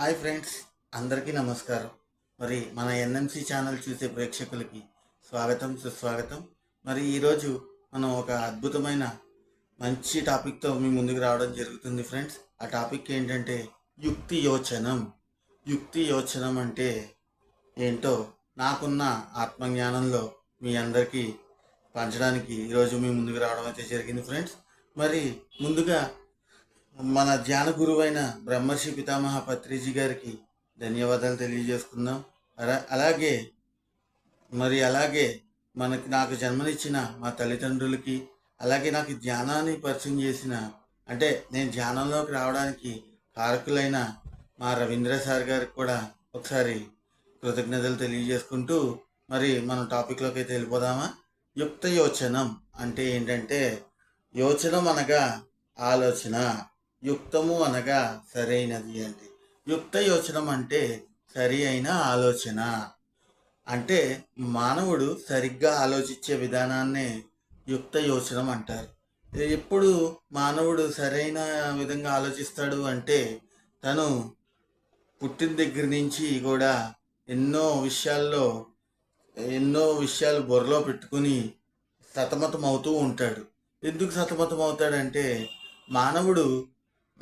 Hi friends అందరికీ నమస్కారం. మరి మన ఎన్ఎంసి ఛానల్ చూసే ప్రేక్షకులకి స్వాగతం సుస్వాగతం. మరి ఈరోజు మనం ఒక అద్భుతమైన మంచి టాపిక్తో మీ ముందుకు రావడం జరుగుతుంది ఫ్రెండ్స్. ఆ టాపిక్ ఏంటంటే యుక్తి యోచనం. యుక్తి యోచనం అంటే ఏంటో నాకున్న ఆత్మజ్ఞానంలో మీ అందరికీ పంచడానికి ఈరోజు మీ ముందుకు రావడం అయితే జరిగింది ఫ్రెండ్స్. మరి ముందుగా మన ధ్యాన గురువైన బ్రహ్మర్షి పితామహ పత్రిజీ గారికి ధన్యవాదాలు తెలియజేసుకుందాం. అలా- అలాగే మరి అలాగే మనకి నాకు జన్మనిచ్చిన మా తల్లిదండ్రులకి అలాగే నాకు ధ్యానాన్ని పరిచయం చేసిన అంటే నేను ధ్యానంలోకి రావడానికి కారకులైన మా రవీంద్ర సార్ గారికి కూడా ఒకసారి కృతజ్ఞతలు తెలియజేసుకుంటూ మరి మనం టాపిక్లోకి అయితే వెళ్ళిపోదామా? యుక్త యోచనం అంటే ఏంటంటే యోచనం అనగా ఆలోచన. యుక్తము అనగా సరైనది అంటే. యుక్త యోచనం అంటే సరి అయిన ఆలోచన. అంటే మానవుడు సరిగ్గా ఆలోచించే విధానాన్నే యుక్త యోచనం అంటారు. ఎప్పుడు మానవుడు సరైన విధంగా ఆలోచిస్తాడు అంటే తను పుట్టిన దగ్గర నుంచి కూడా ఎన్నో విషయాల్లో ఎన్నో విషయాలు బుర్రలో పెట్టుకుని సతమతం అవుతూ ఉంటాడు. ఎందుకు సతమతం అవుతాడంటే మానవుడు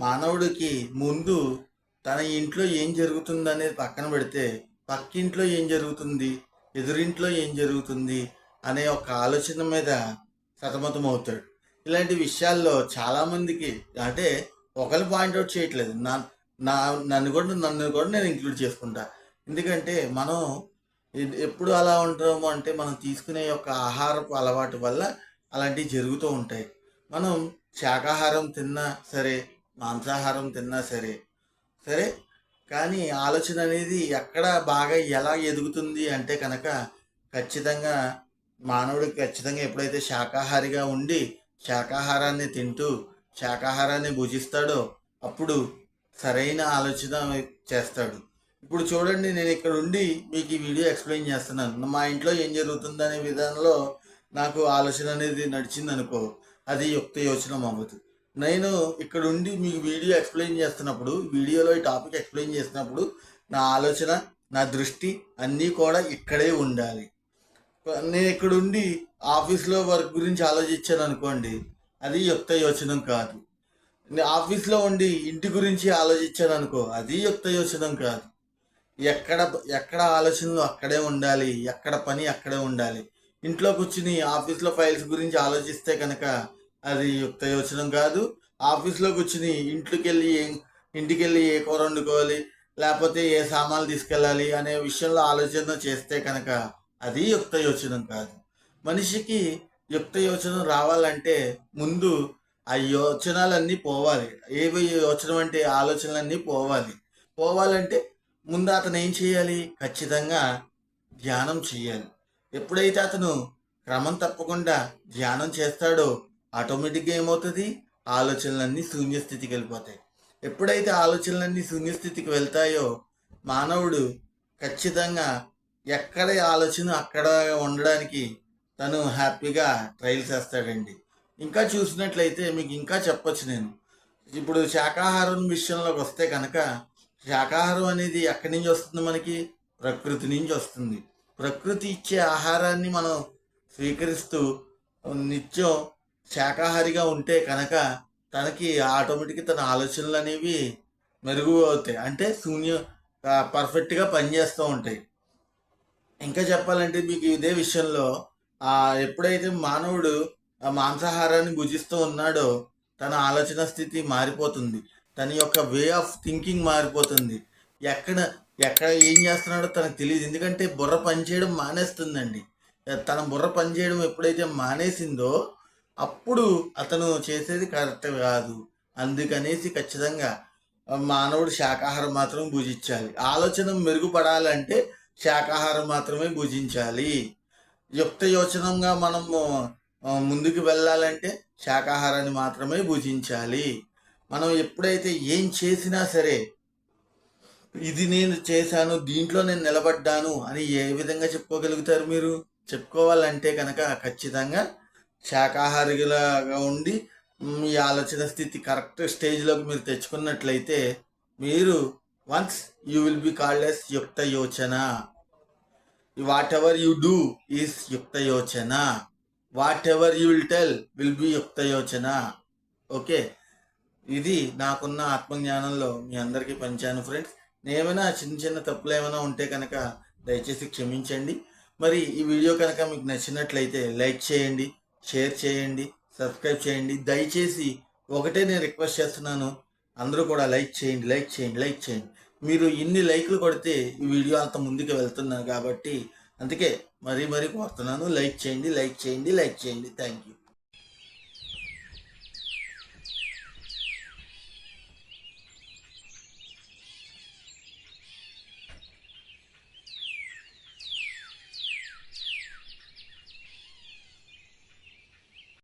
మానవుడికి ముందు తన ఇంట్లో ఏం జరుగుతుంది అనేది పక్కన పెడితే పక్కింట్లో ఏం జరుగుతుంది ఎదురింట్లో ఏం జరుగుతుంది అనే ఒక ఆలోచన మీద సతమతం అవుతాడు ఇలాంటి విషయాల్లో చాలామందికి అంటే ఒకరు పాయింట్అవుట్ చేయట్లేదు. నా నా నన్ను కూడా నన్ను కూడా నేను ఇంక్లూడ్ చేసుకుంటా. ఎందుకంటే మనం ఎప్పుడు అలా ఉంటాము అంటే మనం తీసుకునే యొక్క ఆహారపు అలవాటు వల్ల అలాంటివి జరుగుతూ ఉంటాయి. మనం శాకాహారం తిన్నా సరే మాంసాహారం తిన్నా సరే. సరే కానీ ఆలోచన అనేది ఎక్కడ బాగా ఎలా ఎదుగుతుంది అంటే కనుక ఖచ్చితంగా మానవుడికి ఖచ్చితంగా ఎప్పుడైతే శాకాహారిగా ఉండి శాకాహారాన్ని తింటూ శాకాహారాన్ని భుజిస్తాడో అప్పుడు సరైన ఆలోచన చేస్తాడు. ఇప్పుడు చూడండి నేను ఇక్కడ ఉండి మీకు ఈ వీడియో ఎక్స్ప్లెయిన్ చేస్తున్నాను. మా ఇంట్లో ఏం జరుగుతుందనే విధానంలో నాకు ఆలోచన అనేది నడిచింది అనుకో అది యుక్త యోచనం అవ్వదు నేను ఇక్కడ ఉండి మీకు వీడియో ఎక్స్ప్లెయిన్ చేస్తున్నప్పుడు వీడియోలో ఈ టాపిక్ ఎక్స్ప్లెయిన్ చేసినప్పుడు నా ఆలోచన నా దృష్టి అన్నీ కూడా ఇక్కడే ఉండాలి. నేను ఇక్కడ ఉండి ఆఫీస్లో వర్క్ గురించి ఆలోచించాను అనుకోండి అది యుక్త యోచనం కాదు. నేను ఆఫీస్లో ఉండి ఇంటి గురించి ఆలోచించాను అనుకో అది యుక్త యోచనం కాదు. ఎక్కడ ఎక్కడ ఆలోచనలు అక్కడే ఉండాలి ఎక్కడ పని అక్కడే ఉండాలి. ఇంట్లో కూర్చుని ఆఫీస్లో ఫైల్స్ గురించి ఆలోచిస్తే కనుక అది యుక్త యోచనం కాదు. ఆఫీస్లో కూర్చుని ఇంట్లోకి వెళ్ళి ఏం ఇంటికి వెళ్ళి ఏ కూర వండుకోవాలి లేకపోతే ఏ సామాన్లు తీసుకెళ్ళాలి అనే విషయంలో ఆలోచన చేస్తే కనుక అది యుక్త యోచనం కాదు. మనిషికి యుక్త యోచనం రావాలంటే ముందు ఆ యోచనాలన్నీ పోవాలి. ఏవి యోచనం అంటే ఆలోచనలన్నీ పోవాలి. పోవాలంటే ముందు అతను ఏం చేయాలి? ఖచ్చితంగా ధ్యానం చేయాలి. ఎప్పుడైతే అతను క్రమం తప్పకుండా ధ్యానం చేస్తాడో ఆటోమేటిక్గా ఏమవుతుంది? ఆలోచనలన్నీ శూన్యస్థితికి వెళ్ళిపోతాయి. ఎప్పుడైతే ఆలోచనలన్నీ శూన్యస్థితికి వెళ్తాయో మానవుడు ఖచ్చితంగా ఎక్కడ ఆలోచన అక్కడ ఉండడానికి తను హ్యాపీగా ట్రైల్ చేస్తాడండి. ఇంకా చూసినట్లయితే మీకు ఇంకా చెప్పొచ్చు నేను. ఇప్పుడు శాకాహారం విషయంలోకి వస్తే కనుక శాకాహారం అనేది ఎక్కడి నుంచి వస్తుంది మనకి? ప్రకృతి నుంచి వస్తుంది. ప్రకృతి ఇచ్చే ఆహారాన్ని మనం స్వీకరిస్తూ నిత్యం శాకాహారిగా ఉంటే కనుక తనకి ఆటోమేటిక్గా తన ఆలోచనలు అనేవి మెరుగు అవుతాయి అంటే శూన్య పర్ఫెక్ట్గా పనిచేస్తూ ఉంటాయి. ఇంకా చెప్పాలంటే మీకు ఇదే విషయంలో ఎప్పుడైతే మానవుడు మాంసాహారాన్ని భుజిస్తూ ఉన్నాడో తన ఆలోచన స్థితి మారిపోతుంది. తన యొక్క వే ఆఫ్ థింకింగ్ మారిపోతుంది. ఎక్కడ ఎక్కడ ఏం చేస్తున్నాడో తనకు తెలియదు ఎందుకంటే బుర్ర పనిచేయడం మానేస్తుందండి. తన బుర్ర పనిచేయడం ఎప్పుడైతే మానేసిందో అప్పుడు అతను చేసేది కరెక్ట్ కాదు. అందుకనేసి ఖచ్చితంగా మానవుడు శాకాహారం మాత్రం భుజించాలి. ఆలోచన మెరుగుపడాలంటే శాకాహారం మాత్రమే భుజించాలి. యుక్త యోచనంగా మనము ముందుకు వెళ్ళాలంటే శాకాహారాన్ని మాత్రమే భుజించాలి. మనం ఎప్పుడైతే ఏం చేసినా సరే ఇది నేను చేశాను దీంట్లో నేను నిలబడ్డాను అని ఏ విధంగా చెప్పుకోగలుగుతారు మీరు? చెప్పుకోవాలంటే కనుక ఖచ్చితంగా శాకాహారిలాగా ఉండి మీ ఆలోచన స్థితి కరెక్ట్ స్టేజ్లోకి మీరు తెచ్చుకున్నట్లయితే మీరు once you will be called as యుక్త యోచన. Whatever you do is యుక్త యోచన. Whatever you will tell will be యుక్త యోచన. ఓకే? ఇది నాకున్న ఆత్మజ్ఞానంలో మీ అందరికీ పంచాను ఫ్రెండ్స్. నేమైనా చిన్న చిన్న తప్పులు ఏమైనా ఉంటే కనుక దయచేసి క్షమించండి. మరి ఈ వీడియో కనుక మీకు నచ్చినట్లయితే లైక్ చేయండి. షేర్ చేయండి సబ్స్క్రైబ్ చేయండి. దయచేసి ఒకటే నేను రిక్వెస్ట్ చేస్తున్నాను. అందరూ కూడా లైక్ చేయండి లైక్ చేయండి లైక్ చేయండి. మీరు ఇన్ని లైక్లు కొడితే ఈ వీడియో అంత ముందుకు వెళ్తున్నాను కాబట్టి అందుకే మరీ మరీ కోరుతున్నాను. లైక్ చేయండి లైక్ చేయండి లైక్ చేయండి. Thank you.